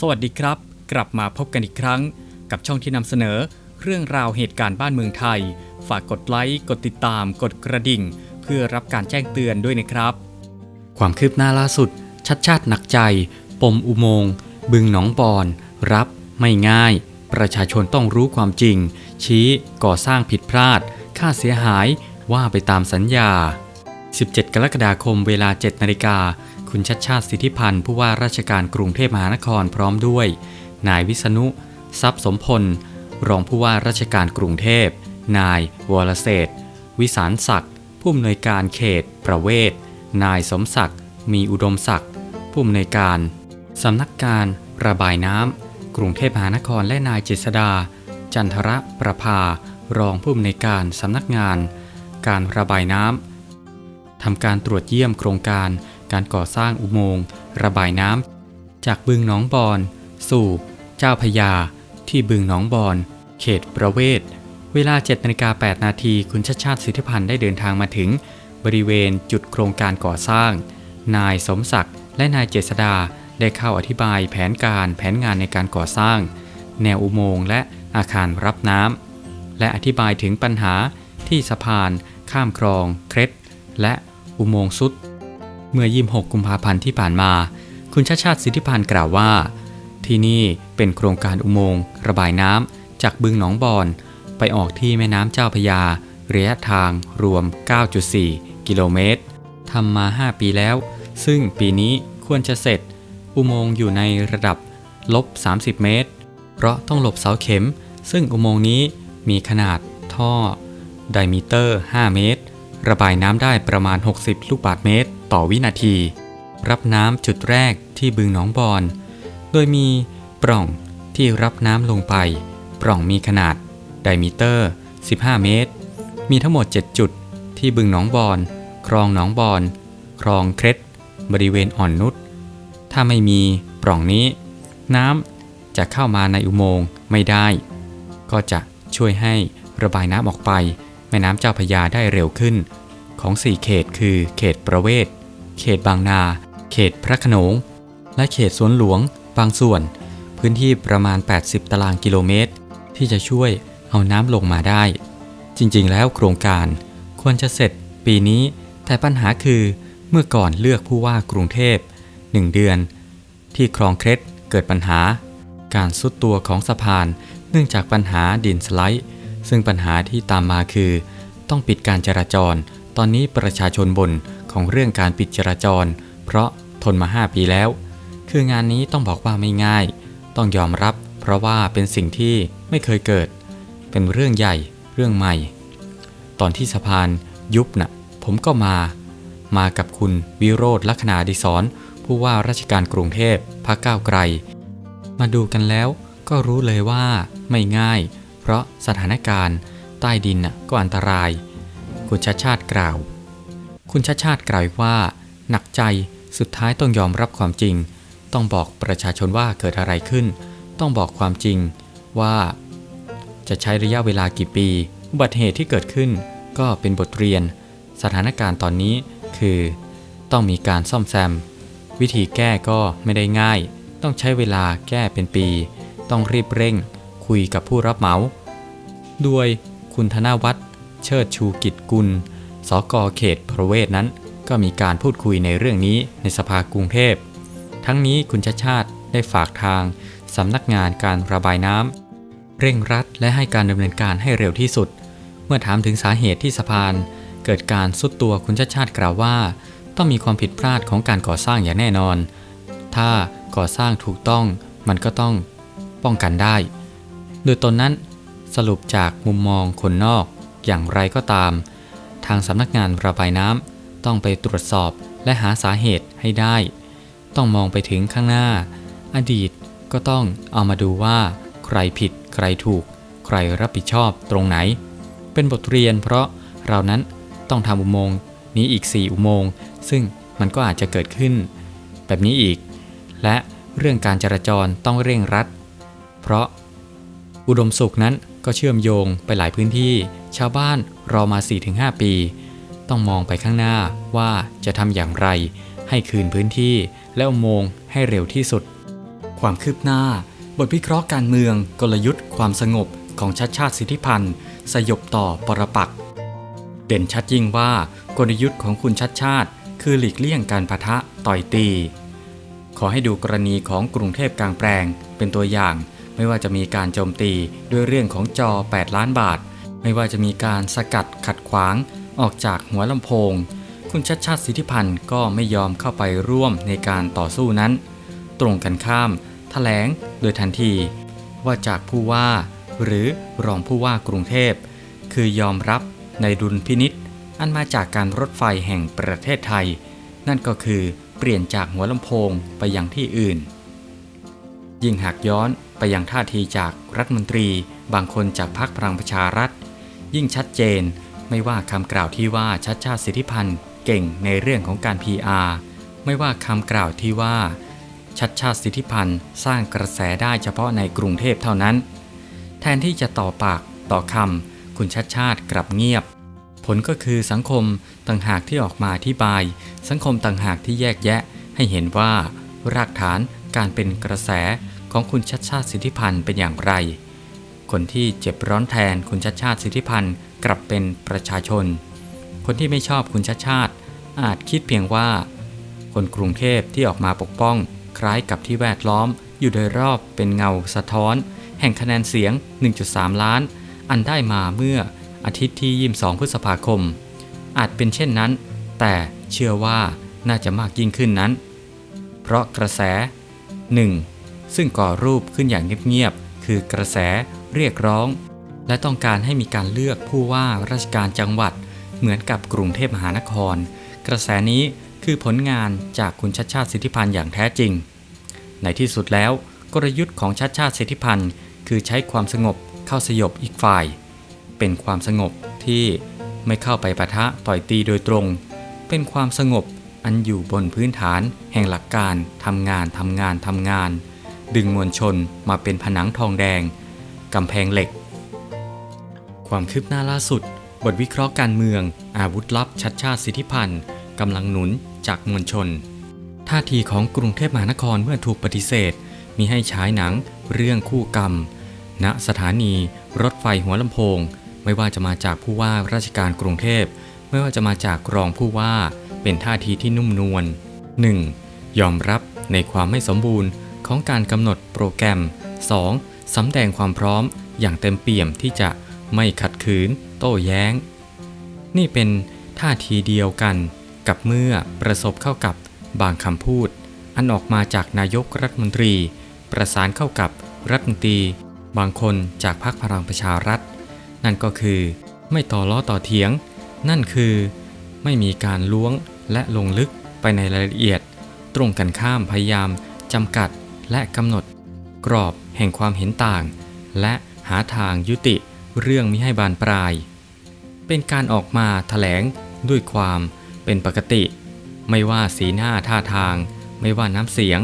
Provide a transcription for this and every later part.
สวัสดีครับ กลับมาพบกันอีกครั้ง กับช่องที่นำเสนอ เรื่องราวเหตุการณ์บ้านเมืองไทย ฝากกดไลค์กดติดตาม กดกระดิ่ง เพื่อรับการแจ้งเตือนด้วยนะครับ ความคืบหน้าล่าสุด ชัดชาติหนักใจ ปมอุโมงค์บึงหนองบอน รับไม่ง่าย ประชาชนต้องรู้ความจริง ชี้ก่อสร้างผิดพลาด ค่าเสียหายว่าไปตามสัญญา 17 กรกฎาคมเวลา 7 นาฬิกา คุณชัดชาติสิทธิพันธ์ผู้ว่าราชการกรุงเทพมหานครพร้อมด้วย นายวิษณุ ทรัพย์สมพล รองผู้ว่าราชการกรุงเทพ นายวรเศษวิสารศักดิ์ผู้อำนวยการเขต ประเวศ นายสมศักดิ์มีอุดมศักดิ์ผู้อำนวยการสำนักการระบายน้ำกรุงเทพมหานครและนายเจษดา จันทระประภารองผู้อำนวยการสำนักงาน การระบายน้ำทำการตรวจเยี่ยมโครงการ การก่อสร้างอุโมงค์ระบายน้ำจากบึงหนองบอน สู่ เจ้าพยา ที่บึงหนองบอน เขตประเวศ เวลา7นาฬิกา8นาทีคุณชาติชาติสิทธิพันธ์ได้เดินทางมาถึง บริเวณจุดโครงการก่อสร้าง นายสมศักดิ์และนายเจษดาได้เข้าอธิบายแผนการแผนงานในการก่อสร้าง แนวอุโมงค์และอาคารรับน้ำและอธิบายถึงปัญหาที่สะพาน ข้ามคลอง เคร็ดและอุโมงค์สุด เมื่อ 26 กุมภาพันธ์ที่ผ่านมา คุณชาติชาติสิทธิพันธ์กล่าวว่า ที่นี่เป็นโครงการอุโมงค์ระบายน้ำจากบึงหนองบอน ไปออกที่แม่น้ำเจ้าพยา ระยะทางรวม 9.4 กิโลเมตรทำมา 5 ปีแล้ว ซึ่งปีนี้ควรจะเสร็จ อุโมงค์อยู่ในระดับลบ 30 เมตร เพราะต้องหลบเสาเข็ม ซึ่งอุโมงค์นี้มีขนาดท่อไดมิเตอร์ 5 เมตร ระบายน้ำได้ประมาณ 60 ลูกบาศก์เมตร ต่อวินาที รับน้ำจุดแรกที่บึงหนองบอน โดยมีปล่องที่รับน้ำลงไป ปล่องมีขนาด ไดมิเตอร์ 15 เมตร มีทั้งหมด 7 จุด ที่บึงหนองบอน คลองหนองบอน คลองเคร็ดบริเวณอ่อนนุช ถ้าไม่มีปล่องนี้ น้ำจะเข้ามาในอุโมงค์ไม่ได้ ก็จะช่วยให้ระบายน้ำออกไป แม่น้ำเจ้าพยาได้เร็วขึ้น ของ 4 เขตคือเขตประเวศ เขตบางนา เขตพระโขนง และเขตสวนหลวง บางส่วน พื้นที่ประมาณ 80 ตารางกิโลเมตร ที่จะช่วยเอาน้ำลงมาได้ จริงๆ แล้วโครงการควรจะเสร็จปีนี้ แต่ปัญหาคือเมื่อก่อนเลือกผู้ว่ากรุงเทพ 1 เดือน ที่คลองเคร็ดเกิดปัญหา การสุดตัวของสะพานเนื่องจากปัญหาดินสไลด์ ซึ่งปัญหาที่ตามมาคือ ต้องปิดการจราจร ตอนนี้ประชาชนบ่น ของเรื่องการปิดจราจร เพราะทนมา 5 ปีแล้ว คืองานนี้ต้องบอกว่าไม่ง่าย ต้องยอมรับเพราะว่าเป็นสิ่งที่ไม่เคยเกิด เป็นเรื่องใหญ่เรื่องใหม่ ตอนที่สะพานยุบน่ะผมก็มา มากับคุณวิโรธลักษณาดิศรผู้ว่าราชการกรุงเทพพรรคก้าวไกล มาดูกันแล้วก็รู้เลยว่าไม่ง่าย เพราะสถานการณ์ ใต้ดินน่ะก็อันตราย คุณชาชาติกล่าว คุณชาชาติกล่าวว่า หนักใจสุดท้ายต้องยอมรับความจริง ต้องบอกประชาชนว่าเกิดอะไรขึ้น ต้องบอกความจริงว่า จะใช้ระยะเวลากี่ปีอุบัติเหตุที่เกิดขึ้น ก็เป็นบทเรียน สถานการณ์ตอนนี้คือ ต้องมีการซ่อมแซม วิธีแก้ก็ไม่ได้ง่าย ต้องใช้เวลาแก้เป็นปี ต้องรีบเร่ง คุยกับผู้รับเหมา ด้วยคุณธนวัฒน์เชิดชูกิจกุล สกเขตประเวศนั้น ก็มีการพูดคุยในเรื่องนี้ในสภากรุงเทพ ทั้งนี้คุณชาติชาติได้ฝากทางสำนักงานการระบายน้ำเร่งรัดและให้การดำเนินการให้เร็วที่สุด เมื่อถามถึงสาเหตุที่สะพาน เกิดการสุดตัวคุณชาติชาติกล่าวว่า ต้องมีความผิดพลาดของการก่อสร้างอย่างแน่นอน ถ้าก่อสร้างถูกต้องมันก็ต้องป้องกันได้ โดยตนนั้นสรุปจากมุมมองคนนอกอย่างไรก็ตาม ทางสำนักงานระบายน้ำต้องไปตรวจสอบและหาสาเหตุให้ได้ ต้องมองไปถึงข้างหน้า อดีตก็ต้องเอามาดูว่า ใครผิด ใครถูก ใครรับผิดชอบตรงไหน เป็นบทเรียนเพราะเรานั้นต้องทำอุโมงค์นี้อีก 4 อุโมงค์ซึ่งมันก็อาจจะเกิดขึ้น แบบนี้อีก และเรื่องการจราจรต้องเร่งรัด เพราะอุดมสุขนั้น ก็เชื่อมโยงไปหลายพื้นที่ ชาวบ้านรอมา 4-5 ปี ต้องมองไปข้างหน้าว่าจะทำอย่างไร ให้คืนพื้นที่และอุโมงค์ให้เร็วที่สุด ความคืบหน้า บทวิเคราะห์การเมืองกลยุทธ์ความสงบของชัดชาติสิทธิพันธ์สยบต่อปรปักษ์เด่นชัดยิ่งว่ากลยุทธ์ของคุณชัดชาติ คือหลีกเลี่ยงการปะทะต่อยตี ขอให้ดูกรณีของกรุงเทพกลางแปลงเป็นตัวอย่าง ไม่ว่าจะมีการโจมตีด้วยเรื่องของจอ 8 ล้านบาท ไม่ว่าจะมีการสกัดขัดขวางออกจากหัวลำโพง คุณชัดชาติสิทธิพันธ์ก็ไม่ยอมเข้าไปร่วมในการต่อสู้นั้น ตรงกันข้ามแถลงโดยทันที ว่าจากผู้ว่าหรือรองผู้ว่ากรุงเทพ คือยอมรับในดุลพินิษอันมาจากการรถไฟแห่งประเทศไทย นั่นก็คือเปลี่ยนจากหัวลำโพงไปยังที่อื่น ยิ่งหากย้อน ยังท่าทีจากรัฐมนตรีบางคนจากพรรคพลังประชารัฐ ยิ่งชัดเจน ไม่ว่าคำกล่าวที่ว่าชัดชาติสิทธิพันธ์เก่งในเรื่องของการ PR ไม่ว่าคำกล่าวที่ว่า ชัดชาติสิทธิพันธ์สร้างกระแสได้เฉพาะในกรุงเทพเท่านั้น แทนที่จะต่อปากต่อคำคุณชัดชาติกลับเงียบ ผลก็คือสังคมต่างหากที่ออกมาอธิบาย สังคมต่างหากที่แยกแยะให้เห็นว่ารากฐานการเป็นกระแส ของคุณชัดชาติสิทธิพันธ์เป็นอย่างไร คนที่เจ็บร้อนแทนคุณชัดชาติสิทธิพันธ์กลับเป็นประชาชน คนที่ไม่ชอบคุณชัดชาติ อาจคิดเพียงว่า คนกรุงเทพที่ออกมาปกป้อง คล้ายกับที่แวดล้อม อยู่โดยรอบเป็นเงาสะท้อน แห่งคะแนนเสียง 1.3 ล้าน อันได้มาเมื่ออาทิตย์ที่ 22 พฤษภาคม อาจเป็นเช่นนั้น แต่เชื่อว่าน่าจะมากยิ่งขึ้นนั้น เพราะกระแส 1. ซึ่งก่อรูปขึ้นอย่างเงียบๆ คือกระแสเรียกร้อง และต้องการให้มีการเลือกผู้ว่าราชการจังหวัด เหมือนกับกรุงเทพมหานคร กระแสนี้คือผลงานจากคุณชัดชาติสิทธิพันธ์อย่างแท้จริง ในที่สุดแล้ว กลยุทธ์ของชัดชาติสิทธิพันธ์คือใช้ความสงบเข้าสยบอีกฝ่าย เป็นความสงบที่ไม่เข้าไปปะทะต่อยตีโดยตรง เป็นความสงบอันอยู่บนพื้นฐานแห่งหลักการทำงานทำงานทำงาน ดึงมวลชนมาเป็นผนังทองแดงกำแพงเหล็ก ความคืบหน้าล่าสุด บทวิเคราะห์การเมือง อาวุธลับชัดชาติสิทธิพันธ์กำลังหนุนจากมวลชน ท่าทีของกรุงเทพมหานครเมื่อถูกปฏิเสธ มีให้ฉายหนังเรื่องคู่กรรม ณสถานีรถไฟหัวลำโพง ไม่ว่าจะมาจากผู้ว่าราชการกรุงเทพไม่ว่าจะมาจากรองผู้ว่าเป็นท่าทีที่นุ่มนวล 1. ยอมรับในความไม่สมบูรณ์ ของการกำหนดโปรแกรม 2. สำแดงความพร้อมอย่างเต็มเปี่ยมที่จะไม่ขัดขืน โต้แย้ง นี่เป็นท่าทีเดียวกันกับเมื่อประสบเข้ากับบางคำพูด อันออกมาจากนายกรัฐมนตรี ประสานเข้ากับรัฐมนตรี บางคนจากพรรคพลังประชารัฐ นั่นก็คือ ไม่ต่อล้อต่อเถียง นั่นคือ ไม่มีการล้วงและลงลึกไปในรายละเอียด ตรงกันข้ามพยายามจำกัด และกำหนด กรอบแห่งความเห็นต่าง และหาทางยุติเรื่องมิให้บานปลาย เป็นการออกมาถแถลงด้วยความเป็นปกติ ไม่ว่าสีหน้าท่าทาง ไม่ว่าน้ำเสียง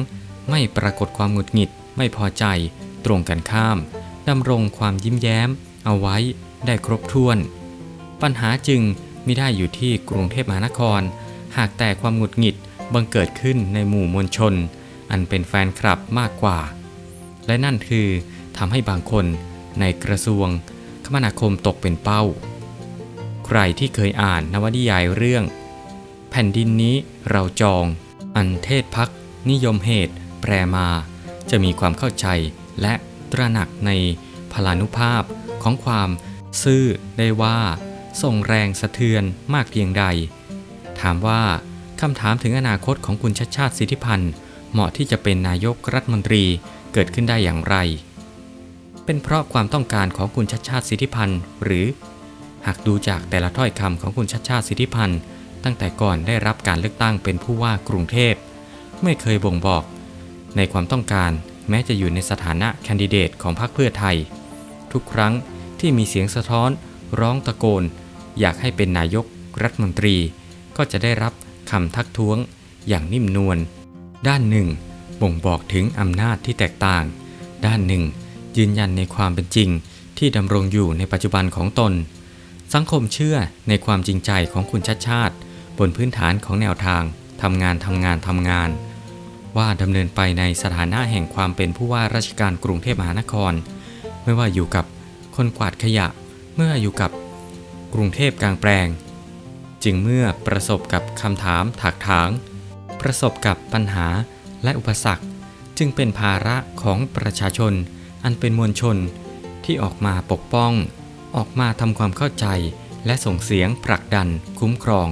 ไม่ปรากฏความหงุดหงิด ไม่พอใจ ตรงกันข้ามดำรงความยิ้มแย้ม เอาไว้ได้ครบถ้วน ปัญหาจึงมิได้อยู่ที่กรุงเทพมหานคร หากแต่ความหงุดหงิดบังเกิดขึ้นในหมู่มวลชน อันเป็นแฟนคลับมากกว่า และนั่นคือทำให้บางคนในกระทรวงคมนาคมตกเป็นเป้า ใครที่เคยอ่านนวนิยายเรื่อง แผ่นดินนี้เราจอง อันเทศพัก นิยมเหตุ แปรมา จะมีความเข้าใจและตระหนักในพลานุภาพของความซื่อได้ว่าส่งแรงสะเทือนมากเพียงใด ถามว่าคำถามถึงอนาคตของคุณชัดชาติสิทธิพันธ์ เหมาะที่จะเป็นนายกรัฐมนตรีเกิดขึ้นได้อย่างไร เป็นเพราะความต้องการของคุณชัดชาติสิทธิพันธ์หรือ หากดูจากแต่ละถ้อยคำของคุณชัดชาติสิทธิพันธ์ตั้งแต่ก่อนได้รับการเลือกตั้งเป็นผู้ว่ากรุงเทพ ไม่เคยบ่งบอก ในความต้องการแม้จะอยู่ในสถานะแคนดิเดตของพรรคเพื่อไทย ทุกครั้งที่มีเสียงสะท้อน ร้องตะโกน อยากให้เป็นนายกรัฐมนตรี ก็จะได้รับคำทักท้วง อย่างนิ่มนวล ด้านหนึ่ง บ่งบอกถึงอำนาจที่แตกต่าง ด้านหนึ่ง ยืนยันในความเป็นจริงที่ดำรงอยู่ในปัจจุบันของตน สังคมเชื่อในความจริงใจของคุณชัดชาติ บนพื้นฐานของแนวทางทำงานทำงานทำงาน ว่าดำเนินไปในสถานะแห่งความเป็นผู้ว่าราชการกรุงเทพมหานคร ไม่ว่าอยู่กับคนกวาดขยะ เมื่ออยู่กับกรุงเทพกลางแปลง จึงเมื่อประสบกับคำถามถากถาง ประสบกับปัญหาและอุปสรรค จึงเป็นภาระของประชาชน อันเป็นมวลชน ที่ออกมาปกป้อง ออกมาทำความเข้าใจ และส่งเสียงผลักดันคุ้มครอง